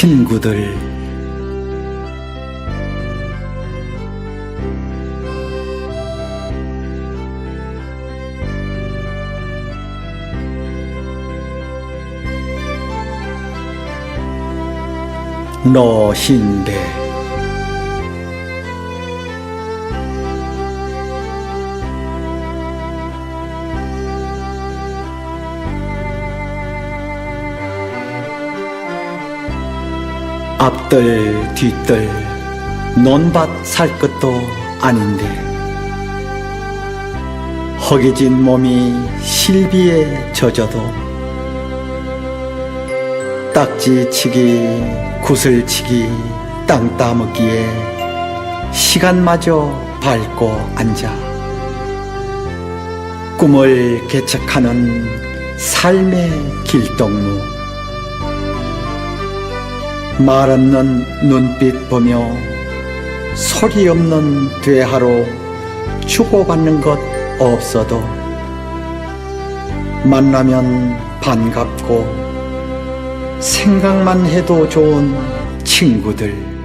친구들. 너신데 앞들 뒤들 논밭 살 것도 아닌데. 허기진 몸이 실비에 젖어도 딱지치기 구슬치기 땅 따먹기에 시간마저 밟고 앉아. 꿈을 개척하는 삶의 길동무 말 없는 눈빛 보며 소리 없는 대하로 주고받는 것 없어도 만나면 반갑고 생각만 해도 좋은 친구들